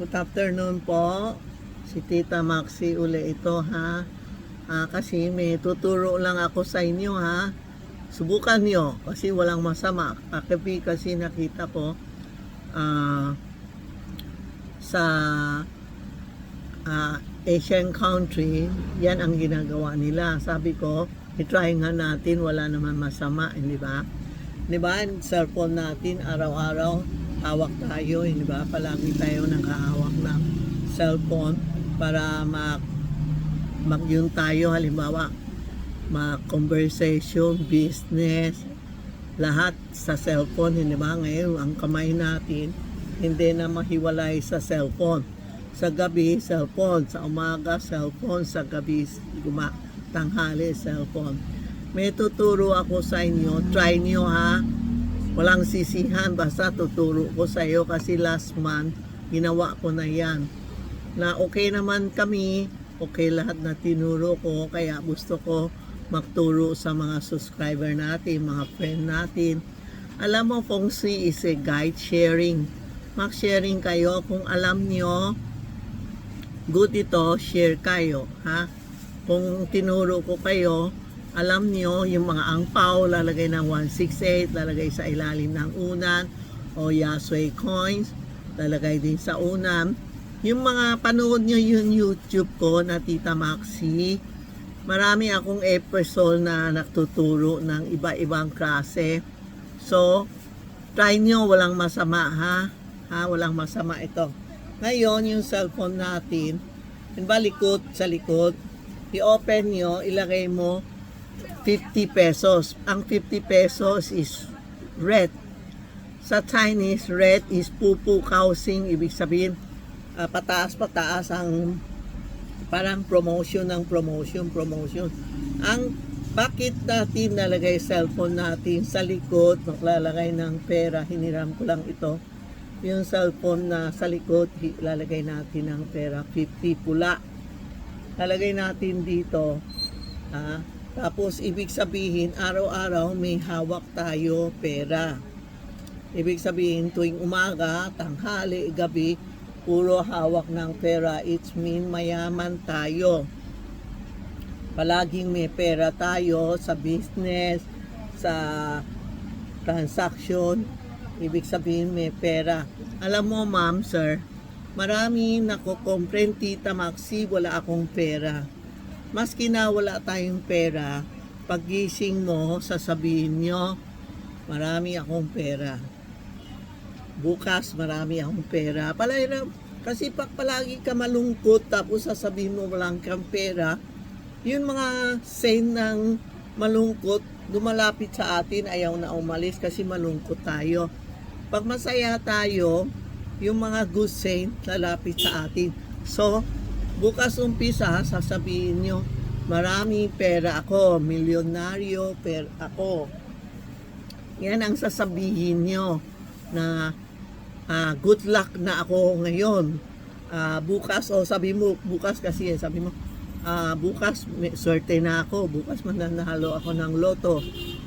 Good afternoon po. Si Tita Maxi uli ito ha. Ah, kasi may tuturo lang ako sa inyo ha. Subukan nyo kasi walang masama. Kakapi kasi nakita ko ah, sa ah, Asian country, yan ang ginagawa nila. Sabi ko, itry nga natin, wala naman masama, hindi ba? Di ba, cellphone natin, araw-araw, hawak tayo, hindi ba? Palagi tayo nakahawak ng cellphone para mag, mag yun tayo, halimbawa, mag-conversation, business, lahat sa cellphone, hindi ba? Ngayon, ang kamay natin, hindi na mahiwalay sa cellphone. Sa gabi, cellphone. Sa umaga, cellphone. Sa gabi, guma, tanghali, cellphone. May tuturo ako sa inyo. Try nyo ha. Walang sisihan. Basta tuturo ko sa iyo kasi last month, ginawa ko na yan. Na okay naman kami. Okay lahat na tinuro ko. Kaya gusto ko magturo sa mga subscriber natin, mga friend natin. Alam mo, Feng Shui is a guide sharing. Mag-sharing kayo kung alam nyo good ito, share kayo, ha? Kung tinuro ko kayo, alam niyo yung mga angpaw, lalagay ng 168, lalagay sa ilalim ng unan, o Yasway coins, lalagay din sa unan. Yung mga panood nyo yung YouTube ko na Tita Maxi, marami akong episode na nagtuturo ng iba-ibang klase. So, try nyo, walang masama ha. Ha, walang masama ito. Ngayon, yung cellphone natin, yun ba likod sa likod, i-open nyo, ilagay mo 50 pesos. Ang 50 pesos is red. Sa Chinese, red is pupu kausing, ibig sabihin, ah, pataas-pataas ang parang promotion ng promotion, promotion. Ang bakit natin nalagay cellphone natin sa likod, maglalagay ng pera, hiniram ko lang ito, yung cellphone na sa likod, lalagay natin ng pera, 50 pula. Lalagay natin dito, ah, tapos ibig sabihin, araw-araw may hawak tayo pera. Ibig sabihin, tuwing umaga, tanghali, gabi, puro hawak ng pera. It's mean mayaman tayo. Palaging may pera tayo sa business, sa transaction, ibig sabihin may pera. Alam mo ma'am, sir, marami nako-complain tita Maxi, wala akong pera. Maski na wala tayong pera, pagising mo, sasabihin nyo, marami akong pera. Bukas, marami akong pera. Palairam, kasi pag palagi ka malungkot, tapos sasabihin mo walang kang pera, yun mga sign ng malungkot, lumalapit sa atin, ayaw na umalis kasi malungkot tayo. Pag masaya tayo, yung mga good sign lalapit sa atin. So, bukas umpisa, sasabihin nyo, marami pera ako, milyonaryo per ako. Yan ang sasabihin nyo na ah, good luck na ako ngayon. Ah, bukas, o sabi mo, bukas kasi, sabi mo, ah, bukas, may swerte na ako. Bukas mananalo ako ng loto.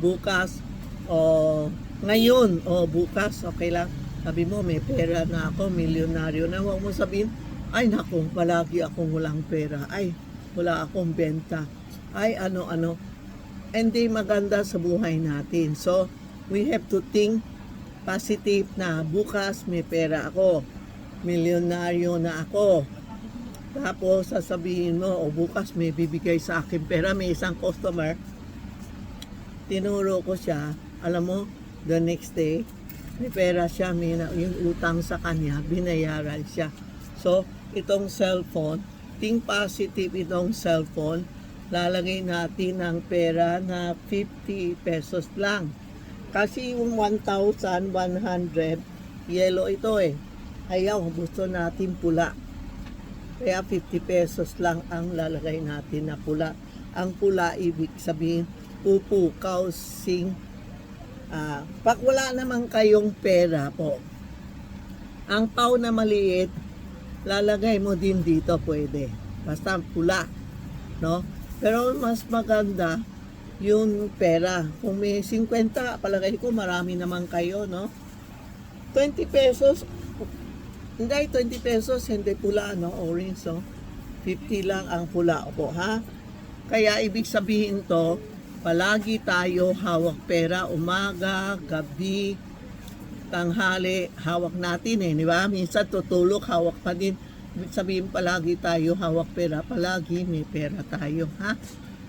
Bukas, o ngayon, o bukas, okay lang. Sabi mo, may pera na ako, milyonaryo na. Huwag mo sabihin, ay naku, palagi akong walang pera. Ay, wala akong benta. Ay, ano-ano. Hindi maganda sa buhay natin. So, we have to think positive na bukas may pera ako. Milyonaryo na ako. Tapos sasabihin mo, o bukas may bibigay sa akin pera. May isang customer, tinuro ko siya, alam mo, the next day, may pera siya, may yung utang sa kanya, binayaran siya. So, itong cellphone, think positive itong cellphone, lalagay natin ng pera na 50 pesos lang. Kasi yung 1,100, yellow ito eh. Ayaw, gusto natin pula. Kaya 50 pesos lang ang lalagay natin na pula. Ang pula, ibig sabihin, upo, kausing. Ah, pag wala naman kayong pera po, ang pau na maliit, lalagay mo din dito pwede. Basta pula. No? Pero mas maganda yung pera. Kung may 50, palagay ko marami naman kayo, no? 20 pesos, Hindi, 20 pesos, hindi pula, no? Orange, so. 50 lang ang pula po, ha? Kaya ibig sabihin to, palagi tayo hawak pera, umaga, gabi, tanghali, hawak natin eh, di ba? Minsan tutulog, hawak pa din. Sabihin palagi tayo hawak pera, palagi may pera tayo, ha?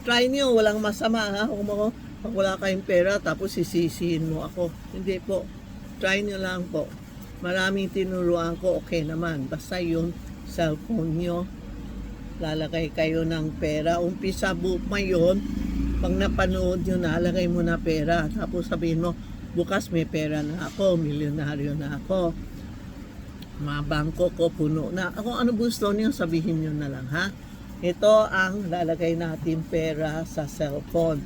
Try nyo, walang masama, ha? Kung ako, pag wala kayong pera, tapos sisisihin mo ako. Hindi po. Try nyo lang po. Maraming tinuruan ko, okay naman. Basta yung cellphone nyo, lalagay kayo ng pera. Umpisa bu ngayon, pag napanood nyo na, lagay mo na pera. Tapos sabihin mo, bukas may pera na ako, milyonaryo na ako. Mga bangko ko puno na. Ako ano gusto niyo, sabihin nyo na lang ha. Ito ang lalagay natin pera sa cellphone.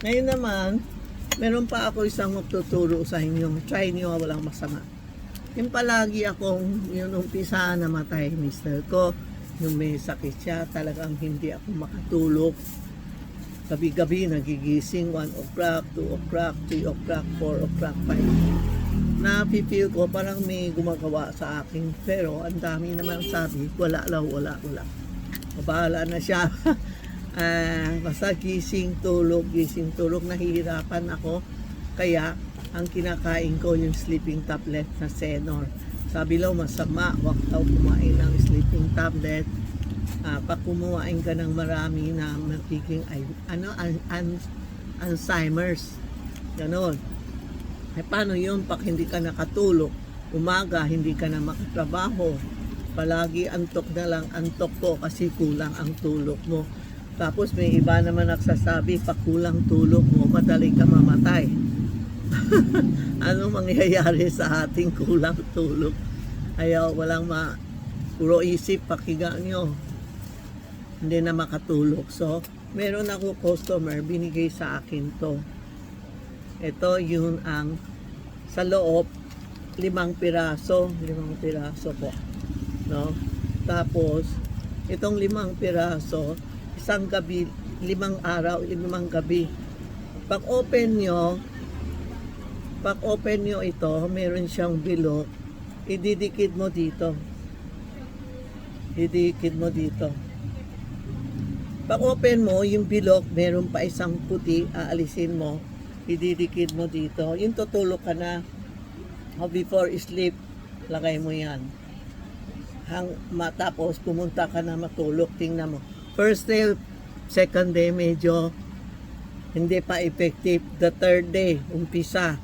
Ngayon naman, meron pa ako isang magtuturo sa inyo. Try nyo, walang masama. Yung palagi akong, yung umpisa namatay mister ko, yung may sakit siya, talagang hindi ako makatulog. Gabi-gabi nagigising, 1 o'clock, 2 o'clock, 3 o'clock, 4 o'clock, 5 Napipil ko parang may gumagawa sa akin. Pero ang dami naman sabi, wala lang, wala, wala. Bahala na siya. Ah, basta gising, tulog, gising, tulog, nahihirapan ako. Kaya, ang kinakain ko yung sleeping tablet na Senor. Sabi lang, masama, wag daw kumain ng sleeping tablet. Ah, pag kumuhain ka ng marami na magiging ay, ano, an, an, Alzheimer's. Ganon. Eh, paano yun pag hindi ka nakatulog? Umaga, hindi ka na makatrabaho. Palagi antok na lang, antok ko kasi kulang ang tulog mo. Tapos may iba naman nagsasabi, pag kulang tulog mo, madali ka mamatay. ano mangyayari sa ating kulang tulog? Ayaw, walang ma... Puro isip, pakiga nyo. Hindi na makatulog. So, meron ako customer, binigay sa akin to. Ito yun ang sa loob, limang piraso, limang piraso po. No? Tapos, itong limang piraso, isang gabi, limang araw, limang gabi. Pag open nyo, pag open nyo ito, meron siyang bilog, ididikit mo dito. Ididikit mo dito. Pag open mo, yung bilog, meron pa isang puti, aalisin mo, ididikit mo dito. Yung tutulog ka na, o before sleep, lagay mo yan. Hang, matapos, pumunta ka na matulog, tingnan mo. First day, second day, medyo hindi pa effective. The third day, umpisa.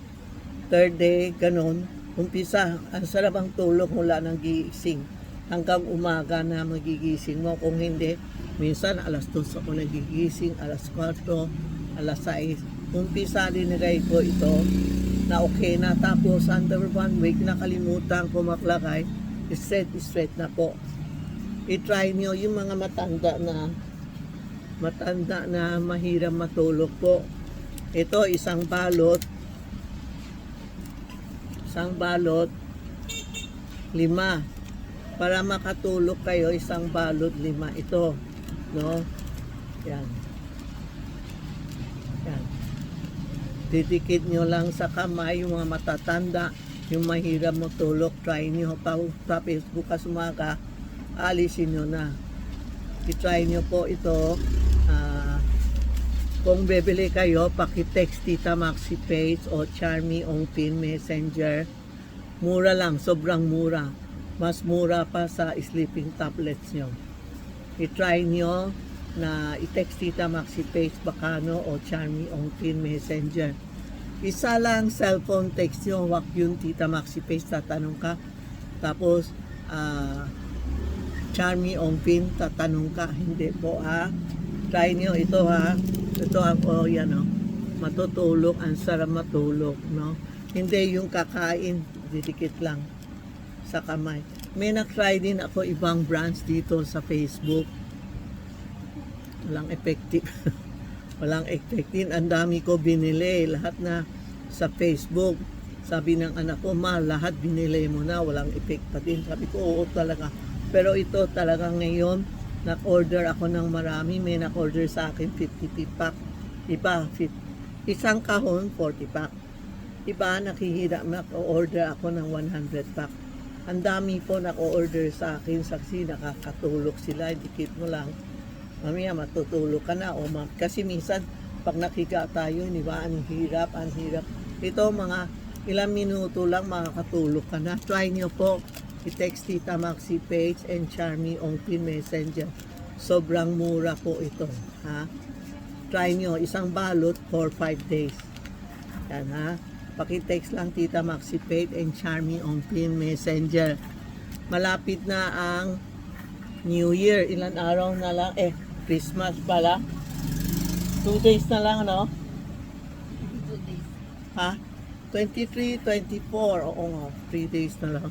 Third day, ganun, umpisa. Ang sarap ang tulog mula ng gising. Hanggang umaga na magigising mo. Kung hindi, minsan alas 2 ako nagigising, alas 4, alas 6. Umpisa linagay ko ito na okay na. Tapos under one week, nakalimutan ko maglagay. Straight, straight na po. I-try nyo yung mga matanda na matanda na mahirap matulog po. Ito, isang balot. Isang balot. Lima. Para makatulog kayo, isang balot, lima. Ito. No? Yan. Yan. Didikit nyo lang sa kamay yung mga matatanda, yung mahirap matulog, try nyo. Pa, tapos bukas umaga, alisin nyo na. I-try nyo po ito. Ah, kung bibili kayo, pakitext Tita Maxi Page o Charmy on Pin Messenger. Mura lang, sobrang mura. Mas mura pa sa sleeping tablets nyo. I-try nyo na i-text Tita Maxi Page Bacano o Charmy on Pin Messenger. Isa lang cellphone text nyo, wag yung Tita Maxi Page, tatanong ka. Tapos, ah, Charmy on Pin, tatanong ka. Hindi po ha. Try nyo ito ha. Ito ako, yan o. Matutulog, ang sarap matulog, no? Hindi yung kakain, didikit lang sa kamay. May na-try din ako ibang brands dito sa Facebook. Walang effective. Walang effective. Ang dami ko binili. Lahat na sa Facebook. Sabi ng anak ko, ma, lahat binili mo na. Walang effect pa din. Sabi ko, oo talaga. Pero ito talaga ngayon, nag-order ako ng marami. May nag-order sa akin 50 pack. Iba, 50. Isang kahon, 40 pack. Iba, nakihira, nag-order ako ng 100 pack. Ang dami po nako-order sa akin saksi nakakatulog sila, dikit mo lang. Mamaya matutulog ka na o ma- kasi minsan pag nakiga tayo, di ba, ang hirap, ang hirap. Ito mga ilang minuto lang makakatulog ka na. Try nyo po. I-text Tita Maxi page and Charmy on Pin Messenger. Sobrang mura po ito. Ha? Try nyo. Isang balot for 5 days. Yan ha. Pakitext lang Tita Maxi page and Charmy on Pin Messenger. Malapit na ang New Year. Ilan araw na lang. Eh, Christmas pala. Two days na lang, ano? Ha? 23, 24. Oo nga, 3 days na lang.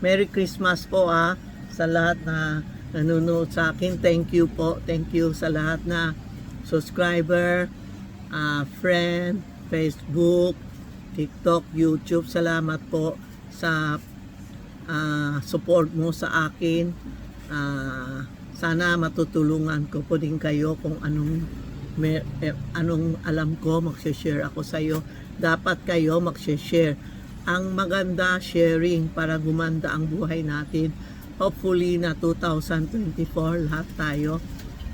Merry Christmas po ha sa lahat na nanonood sa akin. Thank you po. Thank you sa lahat na subscriber, ah, friend, Facebook, TikTok, YouTube. Salamat po sa ah, support mo sa akin. Ah, sana matutulungan ko po din kayo kung anong may, eh, anong alam ko, magsha-share ako sa iyo. Dapat kayo magsha-share. Ang maganda sharing para gumanda ang buhay natin. Hopefully na 2024 lahat tayo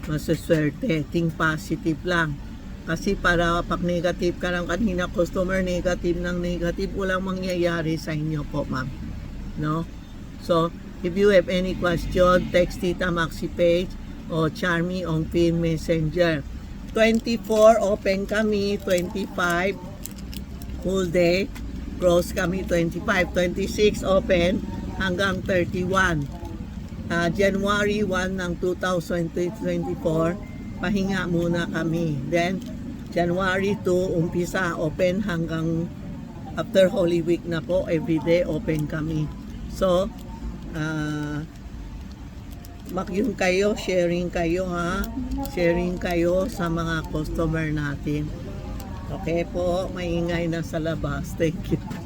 masaswerte. Think positive lang. Kasi para pag negative ka lang kanina, customer negative ng negative, walang mangyayari sa inyo po, ma'am. No? So, if you have any question, text Tita Maxi page o Charmy on Pin Messenger. 24 open kami, 25 full day. Close kami 25, 26 open hanggang 31. Ah, January 1 ng 2024, pahinga muna kami. Then, January 2, umpisa open hanggang after Holy Week na po, everyday open kami. So, ah, Makyun kayo, sharing kayo ha. Sharing kayo sa mga customer natin. Okay po, maingay na sa labas. Thank you.